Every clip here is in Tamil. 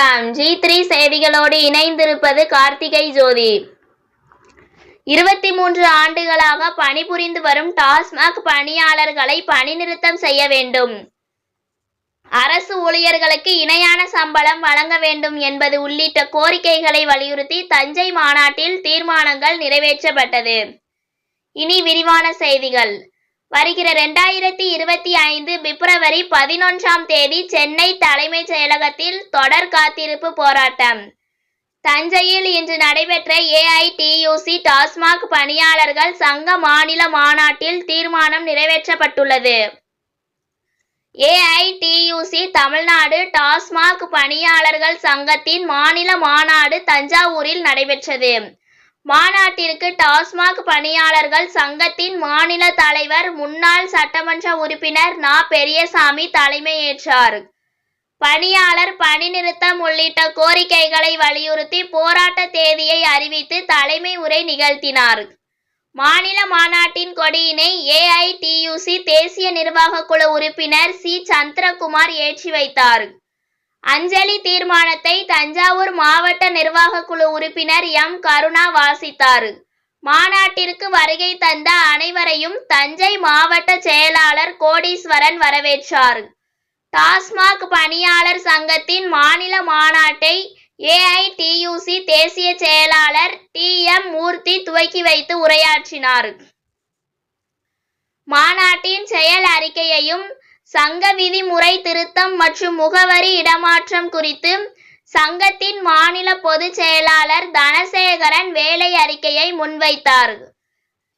வணக்கம். ஜி த்ரீ செய்திகளோடு இணைந்திருப்பது கார்த்திகை ஜோதி. இருபத்தி மூன்று ஆண்டுகளாக பணிபுரிந்து வரும் டாஸ்மாக் பணியாளர்களை பணிநிறுத்தம் செய்ய வேண்டும். அரசு ஊழியர்களுக்கு இணையான சம்பளம் வழங்க வேண்டும் என்பது உள்ளிட்ட கோரிக்கைகளை வலியுறுத்தி தஞ்சை மாநாட்டில் தீர்மானங்கள் நிறைவேற்றப்பட்டது. இனி விரிவான செய்திகள். வருகிற ரெண்டாயிரத்தி இருபத்தி ஐந்து பிப்ரவரி பதினொன்றாம் தேதி சென்னை தலைமைச் செயலகத்தில் தொடர் காத்திருப்பு போராட்டம். தஞ்சையில் இன்று நடைபெற்ற ஏஐடியூசி டாஸ்மாக் பணியாளர்கள் சங்க மாநில மாநாட்டில் தீர்மானம் நிறைவேற்றப்பட்டுள்ளது. ஏஐடியூசி தமிழ்நாடு டாஸ்மாக் பணியாளர்கள் சங்கத்தின் மாநில மாநாடு தஞ்சாவூரில் நடைபெற்றது. மாநாட்டிற்கு டாஸ்மாக் பணியாளர்கள் சங்கத்தின் மாநில தலைவர் முன்னாள் சட்டமன்ற உறுப்பினர் நா. பெரியசாமி தலைமையேற்றார். பணியாளர் பணி நிறுத்தம் உள்ளிட்ட கோரிக்கைகளை வலியுறுத்தி போராட்ட தேதியை அறிவித்து தலைமை உரை நிகழ்த்தினார். மாநில மாநாட்டின் கொடியினை ஏஐடியூசி தேசிய நிர்வாக குழு உறுப்பினர் சி. சந்திரகுமார் ஏற்றி வைத்தார். அஞ்சலி தீர்மானத்தை தஞ்சாவூர் மாவட்ட நிர்வாக குழு உறுப்பினர் எம். கருணா வாசித்தார். மாநாட்டிற்கு வருகை தந்த அனைவரையும் தஞ்சை மாவட்ட செயலாளர் கோடீஸ்வரன் வரவேற்றார். டாஸ்மாக் பணியாளர் சங்கத்தின் மாநில மாநாட்டை ஏஐடியூசி தேசிய செயலாளர் டி எம் மூர்த்தி துவக்கி வைத்து உரையாற்றினார். மாநாட்டின் செயல் அறிக்கையையும் சங்க விதிமுறை திருத்தம் மற்றும் முகவரி இடமாற்றம் குறித்து சங்கத்தின் மாநில பொதுச் செயலாளர் தனசேகரன் வேலை அறிக்கையை முன்வைத்தார்.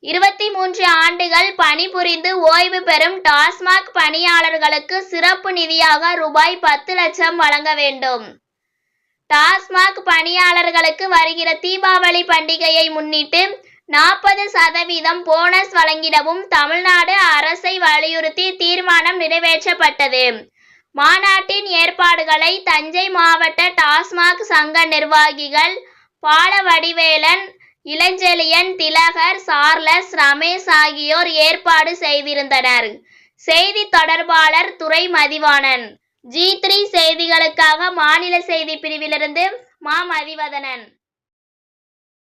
இருபத்தி மூன்று ஆண்டுகள் பணிபுரிந்து ஓய்வு பெறும் டாஸ்மாக் பணியாளர்களுக்கு சிறப்பு நிதியாக ரூபாய் பத்து லட்சம் வழங்க வேண்டும். டாஸ்மாக் பணியாளர்களுக்கு வருகிற தீபாவளி பண்டிகையை முன்னிட்டு நாற்பது சதவீதம் போனஸ் வழங்கிடவும் தமிழ்நாடு அரசை வலியுறுத்தி தீர்மானம் நிறைவேற்றப்பட்டது. மாநாட்டின் ஏற்பாடுகளை தஞ்சை மாவட்ட டாஸ்மாக் சங்க நிர்வாகிகள் பாலவடிவேலன் இளஞ்செழியன் திலகர் சார்லஸ் ரமேஷ் ஆகியோர் ஏற்பாடு செய்திருந்தனர். செய்தி தொடர்பாளர் துறை மதிவாணன் ஜி த்ரீ செய்திகளுக்காக மாநில செய்தி பிரிவிலிருந்து மா மதிவதனன்